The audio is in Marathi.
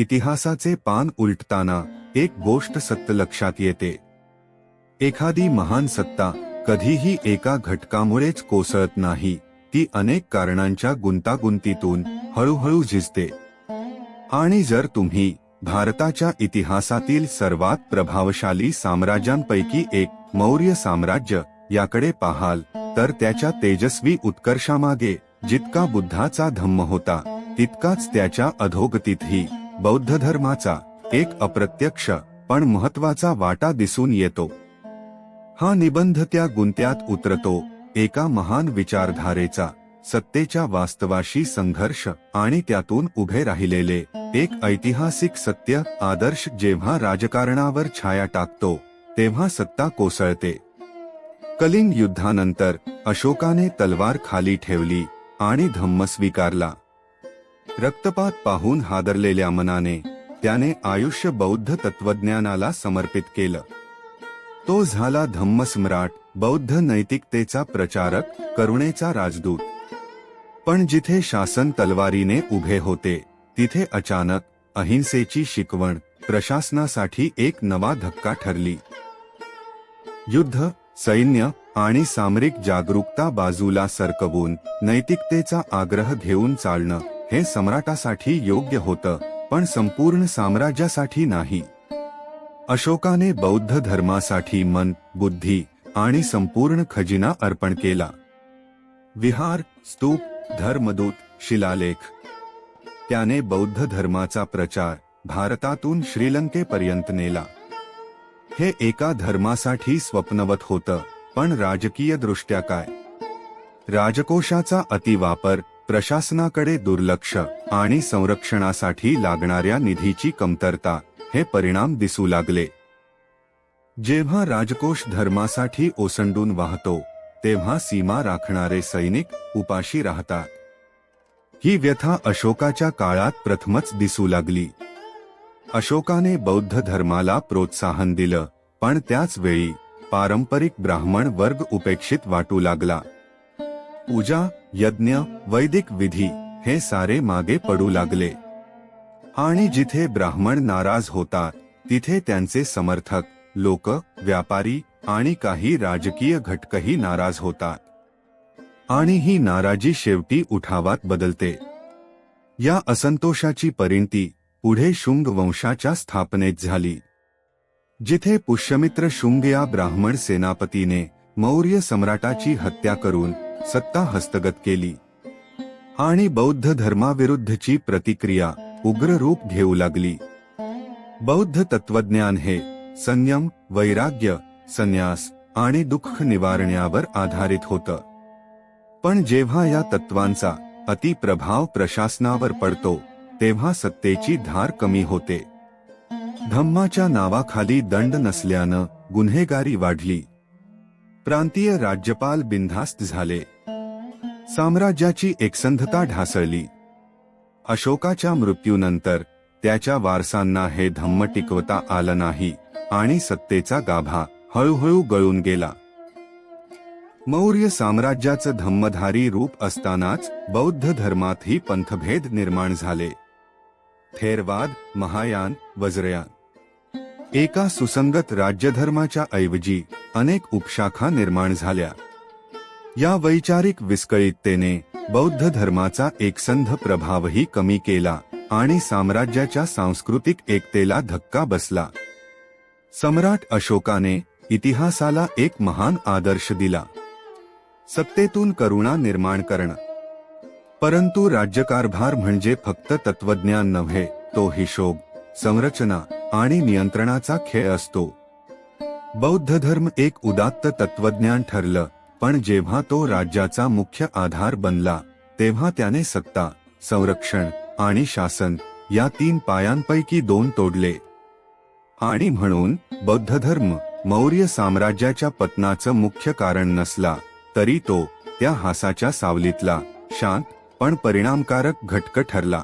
इतिहासाचे पान उलटताना एक गोष्ट सत्य लक्षात येते. एखादी महान सत्ता कधीही एका घटकामुळेच कोसळत नाही ती अनेक कारणांच्या गुंतागुंतीतून हळूहळू झिजते. आणि जर तुम्ही भारताच्या इतिहासातील सर्वात प्रभावशाली साम्राज्यांपैकी एक मौर्य साम्राज्य याकडे पाहाल तर त्याच्या तेजस्वी उत्कर्षामागे जितका बुद्धाचा धम्म होता तितकाच त्याच्या अधोगतीतही. बौद्ध धर्माचा एक अप्रत्यक्ष पण महत्त्वाचा वाटा दिसून येतो. हा निबंध त्या गुंत्यात उतरतो एका महान विचारधारेचा सत्तेच्या वास्तवाशी संघर्ष आणि त्यातून उभे राहिलेले एक ऐतिहासिक सत्य आदर्श जेव्हा राजकारणावर छाया टाकतो तेव्हा सत्ता कोसळते. कलिंग युद्धानंतर अशोकाने तलवार खाली ठेवली आणि धम्म स्वीकारला. रक्तपात पाहून हादरलेल्या मनाने त्याने आयुष्य बौद्ध तत्वज्ञानाला समर्पित केलं. तो झाला धम्मसम्राट बौद्ध नैतिकतेचा प्रचारक करुणेचा राजदूत. पण जिथे शासन तलवारीने उभे होते तिथे अचानक अहिंसेची शिकवण प्रशासनासाठी एक नवा धक्का ठरली. युद्ध सैन्य आणि सामरिक जागरूकता बाजूला सरकवून नैतिकतेचा आग्रह घेऊन चालणं हे सम्राटासाठी योग्य होतं पण संपूर्ण साम्राज्यासाठी नाही. अशोकाने बौद्ध धर्मासाठी मन बुद्धी आणि संपूर्ण खजिना अर्पण केला. विहार स्तूप धर्मदूत शिलालेख. त्याने बौद्ध धर्माचा प्रचार भारतातून श्रीलंकेपर्यंत नेला. हे एका धर्मासाठी स्वप्नवत होतं पण राजकीय दृष्ट्या काय? राजकोषाचा अतिवापर प्रशासनाकडे दुर्लक्ष आणि संरक्षणासाठी लागणाऱ्या निधीची कमतरता हे परिणाम दिसू लागले. जेव्हा राजकोष धर्मासाठी ओसंडून वाहतो तेव्हा सीमा राखणारे सैनिक उपाशी राहतात. ही व्यथा अशोकाच्या काळात प्रथमच दिसू लागली. अशोकाने बौद्ध धर्माला प्रोत्साहन दिलं पण त्याच वेळी पारंपरिक ब्राह्मण वर्ग उपेक्षित वाटू लागला. पूजा यज्ञ वैदिक विधी हे सारे मागे पडू लागले. आणि जिथे ब्राह्मण नाराज होतात तिथे त्यांचे समर्थक लोक व्यापारी आणि काही राजकीय घटकही नाराज होतात. आणि ही नाराजी शेवटी उठावात बदलते. या असंतोषाची परिणती पुढे शुंग वंशाच्या स्थापनेत झाली. जिथे पुष्यमित्र शुंग या ब्राह्मण सेनापतीने मौर्य सम्राटाची हत्या करून सत्ता हस्तगत केली. आणि बौद्ध धर्माविरुद्धची प्रतिक्रिया उग्र रूप घेऊ लागली. बौद्ध तत्वज्ञान हे संयम वैराग्य संन्यास आणि दुःख निवारण्यावर आधारित होतं. पण जेव्हा या तत्वांचा अतिप्रभाव प्रशासनावर पडतो तेव्हा सत्तेची धार कमी होते. धम्माच्या नावाखाली दंड नसल्यानं गुन्हेगारी वाढली. प्रांतीय राज्यपाल बिनधास्त झाले. साम्राज्याची एकसंधता ढासळली. अशोकाच्या मृत्यूनंतर त्याच्या वारसांना हे धम्म टिकवता आलं नाही आणि सत्तेचा गाभा हळूहळू गळून गेला. मौर्य साम्राज्याचं धम्मधारी रूप असतानाच बौद्ध धर्मातही पंथभेद निर्माण झाले. थेरवाद महायान वज्रयान. एका सुसंगत राज्यधर्माच्या ऐवजी अनेक उपशाखा निर्माण झाल्या. या वैचारिक विस्कळीततेने बौद्ध धर्माचा एकसंध प्रभावही कमी केला आणि साम्राज्याच्या सांस्कृतिक एकतेला धक्का बसला. सम्राट अशोकाने इतिहासाला एक महान आदर्श दिला. सत्तेतून करुणा निर्माण करणं. परंतु राज्यकारभार म्हणजे फक्त तत्वज्ञान नव्हे तो हिशोब संरचना आणि नियंत्रणाचा खेळ असतो. बौद्ध धर्म एक उदात्त तत्वज्ञान ठरलं पण जेव्हा तो राज्याचा मुख्य आधार बनला तेव्हा त्याने सत्ता संरक्षण आणि शासन या तीन पायांपैकी दोन तोडले. आणि म्हणून बौद्ध धर्म मौर्य साम्राज्याच्या पतनाचं मुख्य कारण नसला तरी तो त्या हासाच्या सावलीतला शांत पण परिणामकारक घटक ठरला.